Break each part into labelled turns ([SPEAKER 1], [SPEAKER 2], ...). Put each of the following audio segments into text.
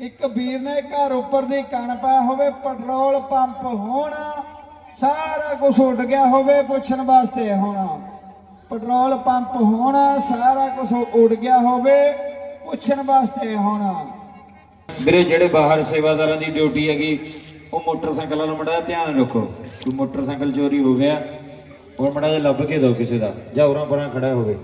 [SPEAKER 1] ਇੱਕ ਵੀਰ ਨੇ ਘਰ ਉੱਪਰ ਦੀ ਕਣ ਪਾਇਆ ਹੋਵੇ ਪੈਟਰੋਲ ਪੰਪ ਹੋਣਾ ਸਾਰਾ ਕੁਝ ਉੱਡ ਗਿਆ ਹੋਵੇ ਪੁੱਛਣ ਵਾਸਤੇ ਹੋਣਾ। ਪੈਟਰੋਲ ਪੰਪ ਹੋਣਾ ਸਾਰਾ ਕੁਝ ਉੱਡ ਗਿਆ ਹੋਵੇ ਪੁੱਛਣ ਵਾਸਤੇ ਹੋਣਾ।
[SPEAKER 2] ਵੀਰੇ ਜਿਹੜੇ ਬਾਹਰ ਸੇਵਾਦਾਰਾਂ ਦੀ ਡਿਊਟੀ ਹੈਗੀ ਉਹ ਮੋਟਰਸਾਈਕਲ ਵਾਲਾ ਮੜਾ ਧਿਆਨ ਰੱਖੋ। ਕੋਈ ਮੋਟਰਸਾਈਕਲ ਚੋਰੀ ਹੋ ਗਿਆ ਉਹ ਮੜਾ ਜਿਹਾ ਲੱਭ ਕੇ ਦਿਓ ਕਿਸੇ ਦਾ ਜਾਂ ਉਰਾਂ ਪਰਾਂ ਖੜਾ ਹੋਵੇ।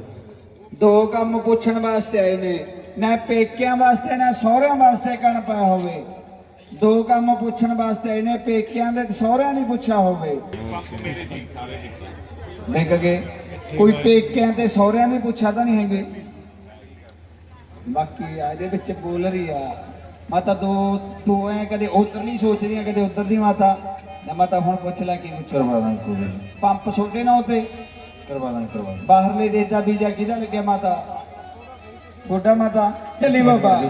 [SPEAKER 1] ਦੋ ਕੰਮ ਪੁੱਛਣ ਵਾਸਤੇ ਆਏ ਨੇ। ਨਾ ਪੇਕਿਆਂ ਵਾਸਤੇ ਨਾ ਸਹੁਰਿਆਂ ਵਾਸਤੇ ਕਣ ਪਾਇਆ ਹੋਵੇ। ਦੋ ਕੰਮ ਪੁੱਛਣ ਵਾਸਤੇ ਆਏ ਨੇ ਪੇਕਿਆਂ ਦੇ ਤੇ ਸਹੁਰਿਆਂ ਦੀ ਪੁੱਛਿਆ ਹੋਵੇ। ਦੇਖ ਕੇ ਕੋਈ ਪੇਕਿਆਂ ਤੇ ਸਹੁਰਿਆਂ ਦੀ ਪੁੱਛਾ ਤਾਂ ਨਹੀਂ ਹੈਗੇ। ਬਾਕੀ ਆ ਇਹਦੇ ਵਿੱਚ ਬੋਲ ਰਹੀ ਆ ਮਾਤਾ ਦੋ ਦੋ ਐ ਕਦੇ ਉਧਰ ਨਹੀਂ ਸੋਚਦੀਆਂ ਕਦੇ ਉਧਰ ਦੀ ਮਾਤਾ। ਨਾ ਮਾਤਾ ਹੁਣ ਪੁੱਛ ਲੈ ਕੀ ਪੁੱਛ
[SPEAKER 2] ਕਰਵਾ ਦਾਂ ਕੋਈ।
[SPEAKER 1] ਪੰਪ ਛੋਟੇ ਨਾ ਉਤੇ।
[SPEAKER 2] ਕਰਵਾ ਦਾਂ ਕਰਵਾ
[SPEAKER 1] ਬਾਹਰਲੇ ਦੇਸ਼ ਦਾ ਵੀਜ਼ਾ ਕਿਹਦਾ ਲੱਗਿਆ ਮਾਤਾ? ਛੋਟਾ ਮਾਤਾ ਚੱਲੀ ਬਾਬਾ।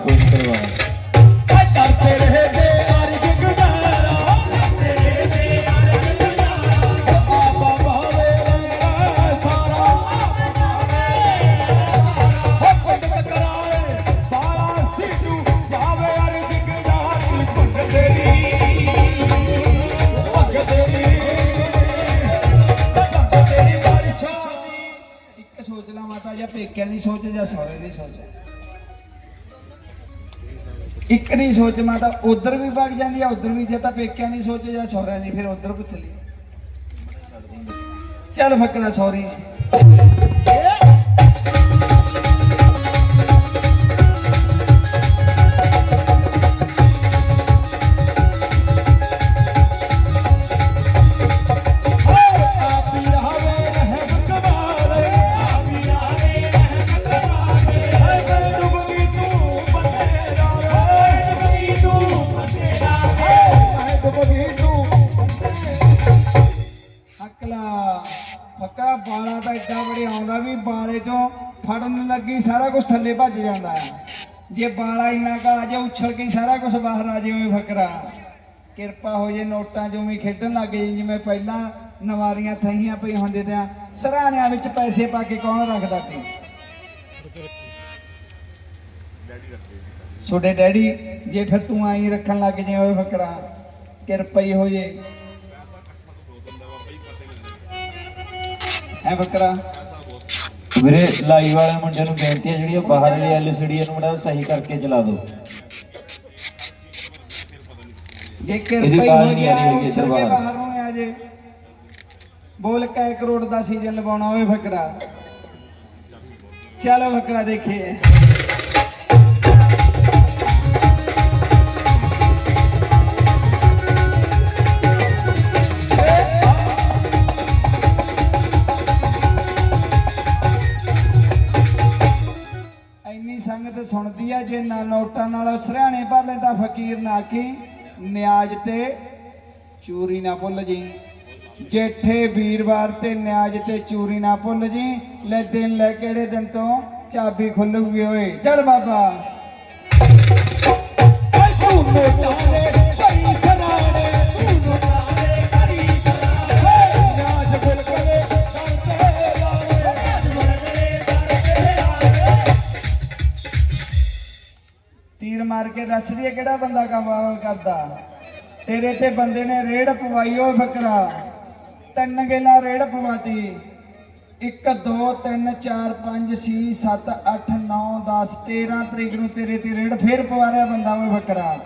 [SPEAKER 1] ਸੋਚ ਲਾ ਮਾਤਾ ਜਾਂ ਪੇਕਿਆਂ ਦੀ ਸੋਚ ਜਾਂ ਸਹੁਰੇ ਦੀ ਸੋਚ ਇੱਕ ਦੀ ਸੋਚ ਮਾਤਾ, ਉਧਰ ਵੀ ਵਗ ਜਾਂਦੀ ਆ, ਉਧਰ ਵੀ ਜੇ ਤਾਂ ਪੇਕਿਆਂ ਦੀ ਸੋਚ ਜਾਂ ਸਹੁਰਿਆਂ ਦੀ, ਫਿਰ ਉਧਰ ਪੁੱਛ ਲਈ ਚੱਲ ਫੱਕਰਾ ਸੌਰੀ ਤਾਂ ਆਉਂਦਾ ਵੀ ਬਾਲੇ ਚੋਂ ਫੜਨ ਲੱਗੀ, ਸਾਰਾ ਕੁਝ ਥੱਲੇ ਭੱਜ ਜਾਂਦਾ ਹੈ ਜੇ ਬਾਲਾ ਇੰਨਾ ਕਾ ਆ ਜਾ ਉਛਲ ਕੇ ਸਾਰਾ ਕੁਝ ਬਾਹਰ ਆ ਜਾਵੇ ਫੱਕਰਾ। ਕਿਰਪਾ ਹੋ ਜੇ ਨੋਟਾਂ ਚੋਂ ਵੀ ਖੇਡਣ ਲੱਗ ਜੇ ਜਿਵੇਂ ਪਹਿਲਾਂ ਨਵਾਰੀਆਂ ਥਈਆਂ ਪਈ ਹੁੰਦੇ ਤੇ ਸਰਾਣਿਆਂ ਵਿੱਚ ਪੈਸੇ ਪਾ ਕੇ ਕੌਣ ਰੱਖਦਾ ਸੀ? ਛੋਟੇ ਡੈਡੀ, ਜੇ ਫਿਰ ਤੂੰ ਆਈ ਰੱਖਣ ਲੱਗ ਜੇ ਓਏ ਫਕਰਾ ਕਿਰਪਾ ਹੀ ਹੋ ਜੇ। ਹੈ ਫਕਰਾ।
[SPEAKER 2] ਵੀਰੇ ਲਾਈਵ ਵਾਲੇ ਮੁੰਡੇ ਨੂੰ ਬੇਨਤੀ ਹੈ ਜਿਹੜੀ ਉਹ ਬਾਹਰ ਵਾਲੀ ਐਲਸੀਡੀ ਇਹਨੂੰ ਮੜਾ ਸਹੀ ਕਰਕੇ ਚਲਾ ਦਿਓ।
[SPEAKER 1] ਜੇ ਕਿਰਪਾ ਹੀ ਗਿਆ ਕੇ
[SPEAKER 2] ਬਾਹਰ।
[SPEAKER 1] ਆ ਜੇ। ਬੋਲ ਕੈ ਕਰੋੜ ਦਾ ਸੀਜ਼ਨ ਲਵਾਉਣਾ ਓਏ ਫਕਰਾ। ਚਲੋ ਫਕਰਾ ਦੇਖੀਏ। ਸੰਗਤ ਸੁਣਦੀ ਆ ਜੇ ਨਾ ਨੋਟਾਂ ਨਾਲ ਸਰਾਣੇ ਭਰ ਲੈਂਦਾ ਫਕੀਰ ਨਾ ਕੀ, ਨਿਆਜ ਤੇ ਚੂਰੀ ਨਾ ਭੁੱਲ ਜੀ। ਜੇਠੇ ਵੀਰਵਾਰ ਤੇ ਨਿਆਜ ਤੇ ਚੂਰੀ ਨਾ ਭੁੱਲ ਜੀ। ਲੈ ਦਿਨ ਲੈ ਕਿਹੜੇ ਦਿਨ ਤੋਂ ਚਾਬੀ ਖੁੱਲੂਗੀ ਓਏ। ਚੱਲ ਬਾਬਾ। ਦੱਸ ਦਈਏ ਕਿਹੜਾ ਬੰਦਾ ਕੰਮ ਕਰਦਾ? ਤੇਰੇ ਤੇ ਬੰਦੇ ਨੇ ਰੇੜ ਪਵਾਈ ਓਏ ਬੱਕਰਾ। ਤਿੰਨ ਗੇਲਾ ਰੇੜ ਪਵਾਤੀ। 1 2 3 4 5 6 7 8 9 10 13 ਤਰੀਕ ਨੂੰ ਤੇਰੇ ਤੇ ਰੇੜ ਫੇਰ ਪਵਾ ਰਿਹਾ ਬੰਦਾ ਓਏ ਬੱਕਰਾ।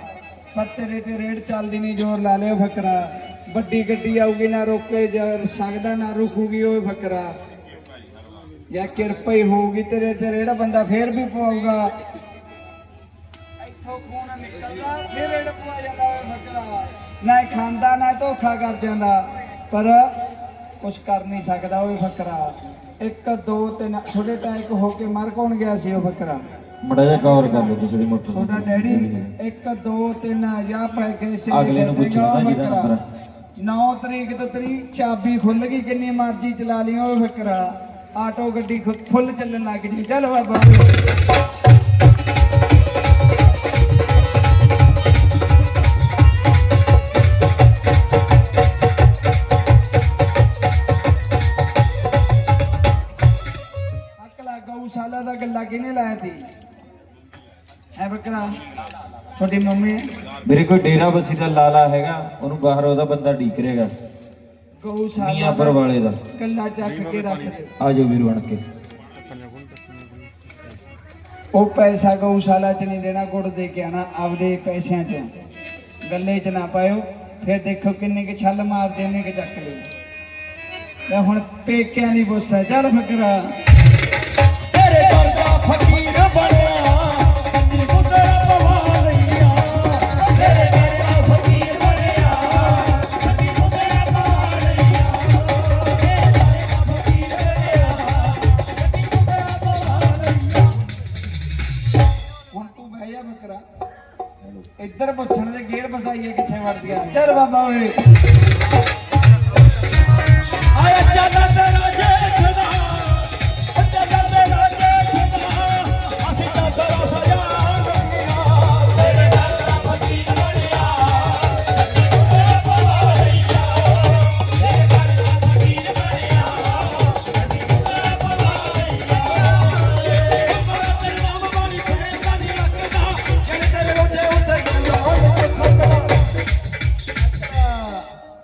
[SPEAKER 1] ਪਰ ਤੇਰੇ ਤੇ ਰੇੜ ਚੱਲਦੀ ਨਹੀਂ, ਜ਼ੋਰ ਲਾ ਲਿਓ ਬੱਕਰਾ। ਵੱਡੀ ਗੱਡੀ ਆਊਗੀ, ਨਾ ਰੋਕੇ ਜਾਂ, ਸਕਦਾ ਨਾ ਰੁਕੂਗੀ ਓਏ ਬੱਕਰਾ। ਜਾਂ ਕਿਰਪਾ ਹੀ ਹੋਊਗੀ, ਤੇਰੇ ਤੇ ਰੇੜਾ ਬੰਦਾ ਫੇਰ ਵੀ ਪਵਾਊਗਾ। ਇੱਥੋਂ ਖੂਨ ਨਿਕਲਦਾ? ਫਿਰ ਰੇੜ ਪਵਾ ਜਾਂਦਾ ਓਏ ਬੱਕਰਾ ਨਾ ਇਹ ਖਾਂਦਾ ਨਾ ਇਹ ਧੋਖਾ ਕਰ ਜਾਂਦਾ ਪਰ ਕੁਛ ਕਰ ਨਹੀਂ ਸਕਦਾ ਓਏ ਬੱਕਰਾ। ਇੱਕ ਦੋ ਤਿੰਨ ਛੋਟੇ ਟੈਂਕ ਹੋ ਕੇ ਮਰ ਕੌਣ ਗਿਆ ਸੀ ਉਹ ਬੱਕਰਾ?
[SPEAKER 2] ਮੜਾ ਜਿਹਾ ਗੌਰ ਕਰ ਲਓ ਤੁਸੀਂ
[SPEAKER 1] ਛੋਟਾ
[SPEAKER 2] ਮੋਟਰਸਾਈਕਲ
[SPEAKER 1] ਡੈਡੀ ਇੱਕ ਦੋ ਤਿੰਨ ਜਾਂ ਪੈ ਕੇ ਸੇ
[SPEAKER 2] ਅਗਲੇ ਨੂੰ ਪੁੱਛੋ ਨਾ ਜਿਹਦਾ ਨੰਬਰ
[SPEAKER 1] 9 ਤਰੀਕ ਤੋਂ ਤਰੀਕ ਚਾਬੀ ਖੁੱਲ ਗਈ ਕਿੰਨੀ ਮਰਜ਼ੀ ਚਲਾ ਲਈ ਓਏ ਬੱਕਰਾ। ਆਟੋ ਗੱਡੀ ਖੁ- ਫੁੱਲ ਚੱਲਣ ਲੱਗ ਜੀ। ਚੱਲ ਬਾਬਾ। ਕਿਨੇ ਲਾਇਆ ਤੀ ਐ ਬੱਕਰਾ ਤੁਹਾਡੀ ਮੰਮੀ
[SPEAKER 2] ਮੇਰੇ ਕੋਈ ਡੇਰਾ ਬਸੀ ਦਾ ਲਾਲਾ ਹੈਗਾ ਉਹਨੂੰ ਬਾਹਰ ਉਹਦਾ ਬੰਦਾ ਢੀਕ ਰਹੇਗਾ।
[SPEAKER 1] ਗਊਸ਼ਾਲਾ
[SPEAKER 2] ਮੀਆਂਪੁਰ
[SPEAKER 1] ਦਾ
[SPEAKER 2] ਵਾਲੇ ਦਾ।
[SPEAKER 1] ਕੱਲਾ ਚੱਕ ਕੇ ਰੱਖ ਦੇ।
[SPEAKER 2] ਆ ਜਾਓ ਵੀਰ ਬਣ ਕੇ।
[SPEAKER 1] ਉਹ ਪੈਸਾ ਗਊਸ਼ਾਲਾ ਚ ਨਹੀਂ ਦੇਣਾ ਗੁੜ ਦੇ ਕੇ ਆਣਾ ਆਪਦੇ ਪੈਸਿਆਂ ਚੋਂ। ਗੱਲੇ ਚ ਨਾ ਪਾਇਓ ਫਿਰ ਦੇਖੋ ਕਿੰਨੇ ਕੇ ਛੱਲ ਮਾਰਦੇ ਨੇ ਕਿ ਚੱਕ ਲਈ ਮੈਂ ਹੁਣ ਪੇਕਿਆਂ ਦੀ ਬੁੱਸਾ ਚੱਲ ਫਕਰਾ। ਇੱਧਰ ਪੁੱਛਣ ਦੇ ਗੇਰ ਫਸਾਈਏ ਕਿੱਥੇ ਵੜਦੀ ਇੱਧਰ ਬਾਬਾ ਓਏ।